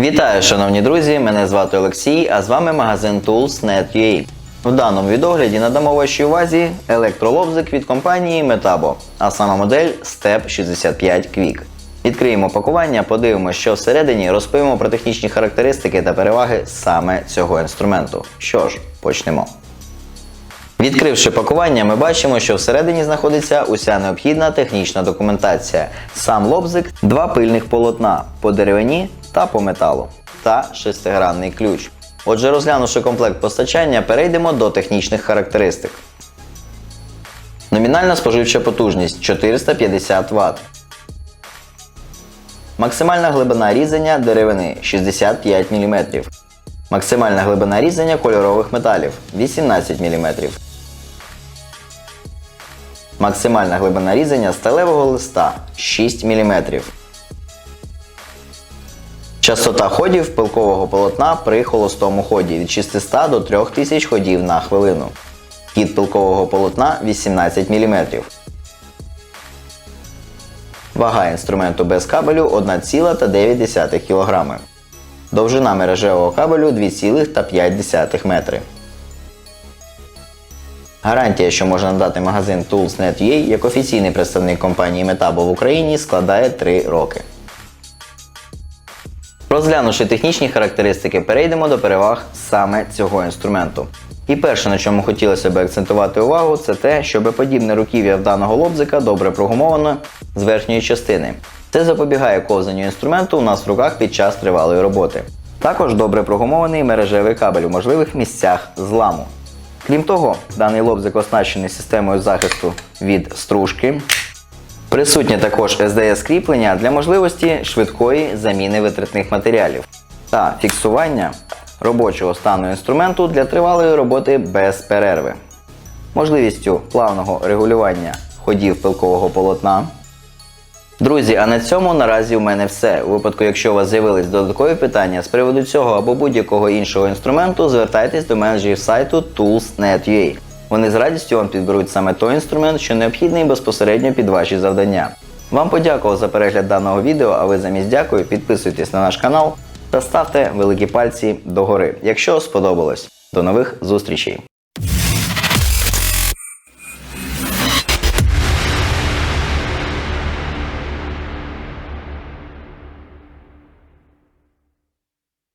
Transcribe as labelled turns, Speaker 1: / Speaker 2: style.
Speaker 1: Вітаю, шановні друзі! Мене звати Олексій, а з вами магазин Tools.net.ua. В даному відогляді надамо вашій увазі електролобзик від компанії Metabo, а саме модель Step 65 Quick. Відкриємо пакування, подивимося, що всередині, розповімо про технічні характеристики та переваги саме цього інструменту. Що ж, почнемо. Відкривши пакування, ми бачимо, що всередині знаходиться уся необхідна технічна документація. Сам лобзик, два пильних полотна по деревині та по металу, та шестигранний ключ. Отже, розглянувши комплект постачання, перейдемо до технічних характеристик. Номінальна споживча потужність 450 Вт. Максимальна глибина різання деревини 65 мм. Максимальна глибина різання кольорових металів 18 мм. Максимальна глибина різання сталевого листа 6 мм. Частота ходів пилкового полотна при холостому ході від 600 до 3000 ходів на хвилину. Хід пилкового полотна 18 мм. Вага інструменту без кабелю 1,9 кг. Довжина мережевого кабелю 2,5 метри. Гарантія, що може надати магазин Tools.net.ua як офіційний представник компанії Metabo в Україні, складає 3 роки. Розглянувши технічні характеристики, перейдемо до переваг саме цього інструменту. І перше, на чому хотілося б акцентувати увагу, це те, щоб подібне руків'я в даного лобзика добре прогумовано з верхньої частини. Це запобігає ковзанню інструменту у нас в руках під час тривалої роботи. Також добре прогумований мережевий кабель у можливих місцях зламу. Крім того, даний лобзик оснащений системою захисту від стружки. Присутнє також SDS кріплення для можливості швидкої заміни витратних матеріалів та фіксування робочого стану інструменту для тривалої роботи без перерви. Можливістю плавного регулювання ходів пилкового полотна. Друзі, а на цьому наразі у мене все. У випадку, якщо у вас з'явились додаткові питання з приводу цього або будь-якого іншого інструменту, звертайтесь до менеджерів сайту Tools.net.ua. Вони з радістю вам підберуть саме той інструмент, що необхідний безпосередньо під ваші завдання. Вам подякував за перегляд даного відео, а ви замість дякую підписуйтесь на наш канал та ставте великі пальці догори, якщо сподобалось. До нових зустрічей!